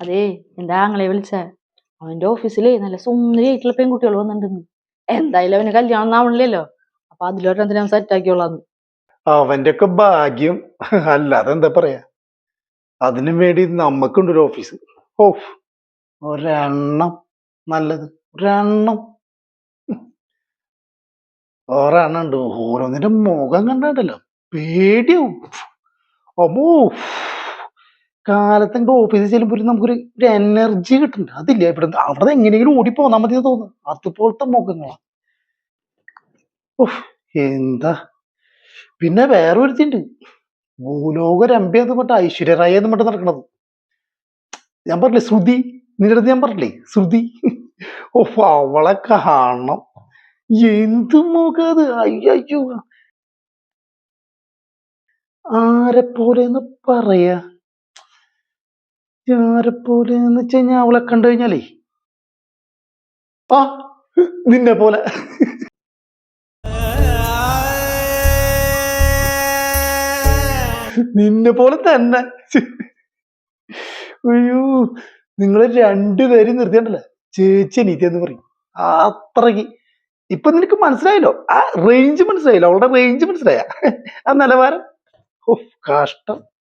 അതേ എന്താ അങ്ങളെ വിളിച്ച? അവന്റെ ഓഫീസിലേ നല്ല സുന്ദരിയായിട്ടുള്ള പെൺകുട്ടികൾ വന്നിട്ടുണ്ടെന്ന്. എന്തായാലും അവന് കല്യാണം ഒന്നാവണില്ലല്ലോ അപ്പൊ അതിലൊരെണ്ണത്തിനെ സെറ്റ് ആക്കിയോളാന്ന് അവന്റെ ഒക്കെ ഭാഗ്യം. അല്ലാതെ എന്താ പറയാ? അതിനും വേണ്ടി നമുക്കുണ്ട് ഒരു ഓഫീസ് ഓ ഒരെണ്ണം നല്ലത്. ഒരെണ്ണം. ഒരെണ്ണം ഉണ്ട്. ഓരോന്നിന്റെ മുഖം കണ്ടല്ലോ പേടിയാവും. അമ്മോ കാലത്തെ ഓഫീസിൽ ചെല്ലുമ്പോൾ നമുക്കൊരു ഒരു എനർജി കിട്ടുന്നുണ്ട് അതില്ല? ഇവിടെ അവിടെ എങ്ങനെയെങ്കിലും ഓടിപ്പോന്നാ മതി തോന്നുന്നു. അതുപോലത്തെ മുഖങ്ങളാ. ഓഹ് എന്താ? പിന്നെ വേറെ ഒരുത്തിണ്ട് ഭൂലോക രമ്പി എന്ന് പറഞ്ഞ ഐശ്വര്യ റായി എന്ന് പറഞ്ഞിട്ട് നടക്കണത്. ഞാൻ പറഞ്ഞില്ലേ ശ്രുതി? നിന്റെ ഞാൻ പറഞ്ഞില്ലേ ശ്രുതി? ഓ അവളെ കാണണം. എന്ത് മുഖത് അയ്യോ ആരെ പോലെന്ന് പറയാ. ആരെ പോലെ എന്ന് വെച്ച് കഴിഞ്ഞാൽ അവളെ കണ്ടു കഴിഞ്ഞാലേ? ആ നിന്നെ പോലെ. നിന്നെ പോലെ തന്നെ. അയ്യോ നിങ്ങൾ രണ്ടുപേരും നിർത്തിയണ്ടല്ലോ? ചേച്ചി അനീതി എന്ന് പറയും. അത്രയ്ക്ക്. ഇപ്പൊ നിനക്ക് മനസ്സിലായല്ലോ? ആ റേഞ്ച് മനസ്സിലായല്ലോ? അവളുടെ റേഞ്ച് മനസ്സിലായ. ആ നിലവാരം. ഓ കഷ്ടം.